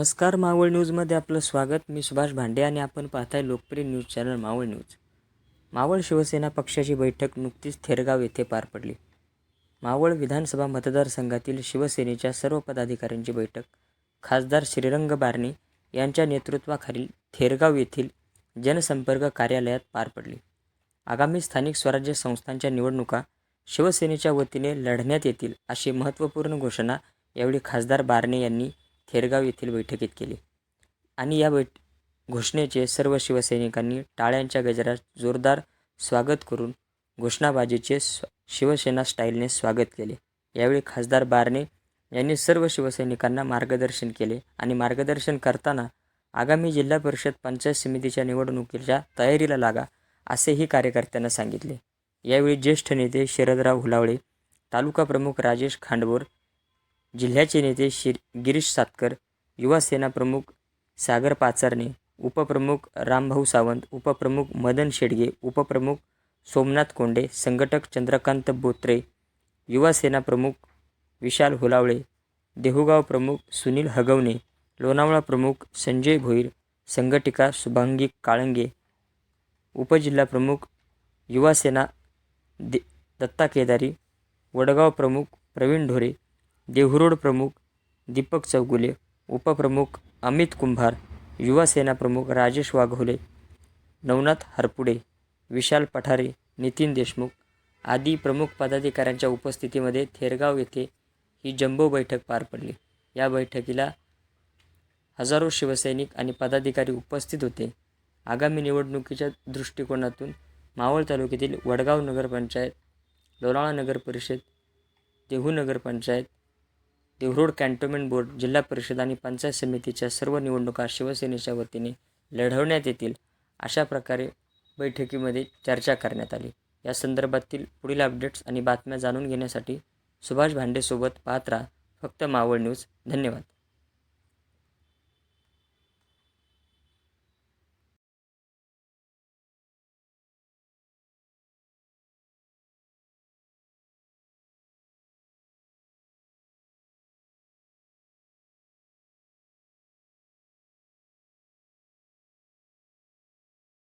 नमस्कार मावळ न्यूजमध्ये आपलं स्वागत. मी सुभाष भांडे आणि आपण पाहताय लोकप्रिय news channel Maval news. Maval Shiv Sena पक्षाची बैठक नुकतीच थेरगाव येथे पार पडली. मावळ विधानसभा मतदारसंघातील शिवसेनेच्या सर्व पदाधिकाऱ्यांची बैठक. खासदार श्रीरंग बारणे यांच्या नेतृत्वाखालील थेरगाव येथील जनसंपर्क कार्यालयात पार पडली. आगामी स्थानिक स्वराज्य संस्थांच्या निवडणुका शिवसेनेच्या वतीने लढण्यात येतील अशी महत्त्वपूर्ण घोषणा यावेळी खासदार बारणे यांनी थेरगाव येथील बैठकीत केली. आणि या बैठ घोषणेचे सर्व शिवसैनिकांनी टाळ्यांच्या गजरात जोरदार स्वागत करून घोषणाबाजीचे स्व शिवसेना स्टाईलने स्वागत केले. यावेळी खासदार बारणे यांनी सर्व शिवसैनिकांना मार्गदर्शन केले आणि मार्गदर्शन करताना आगामी जिल्हा परिषद पंचायत समितीच्या निवडणुकीच्या तयारीला लागा असेही कार्यकर्त्यांना सांगितले. यावेळी ज्येष्ठ नेते शरदराव हुलावळे तालुका प्रमुख राजेश खांडबोर जिल्ह्याचे नेते शिर गिरीश सातकर युवासेना प्रमुख सागर पाचारणे उपप्रमुख रामभाऊ सावंत उपप्रमुख मदन शेडगे उपप्रमुख सोमनाथ कोंडे संघटक चंद्रकांत बोत्रे युवासेना प्रमुख विशाल हुलावळे देहुगाव प्रमुख सुनील हगवणे लोणावळा प्रमुख संजय भोईर संघटिका शुभांगी काळंगे उपजिल्हा प्रमुख युवासेना दे दत्ता केदारी वडगाव प्रमुख प्रवीण ढोरे देहुरोड प्रमुख दीपक चौगुले उपप्रमुख अमित कुंभार युवा सेना प्रमुख राजेश वाघोले नवनाथ हरपुडे विशाल पठारे नितीन देशमुख आदी प्रमुख पदाधिकाऱ्यांच्या उपस्थितीमध्ये थेरगाव येथे ही जम्बो बैठक पार पडली. या बैठकीला हजारो शिवसैनिक आणि पदाधिकारी उपस्थित होते. आगामी निवडणुकीच्या दृष्टिकोनातून मावळ तालुक्यातील वडगाव नगरपंचायत लोणावळा नगर परिषद देहू नगरपंचायत देवरूड कॅन्टोन्मेंट बोर्ड जिल्हा परिषद आणि पंचायत समितीच्या सर्व निवडणुका शिवसेनेच्या वतीने लढवण्यात येतील अशा प्रकारे बैठकीमध्ये चर्चा करण्यात आली. या संदर्भातील पुढील अपडेट्स आणि बातम्या जाणून घेण्यासाठी सुभाष भांडेसोबत पाहत राहा. फक्त मावळ न्यूज. धन्यवाद.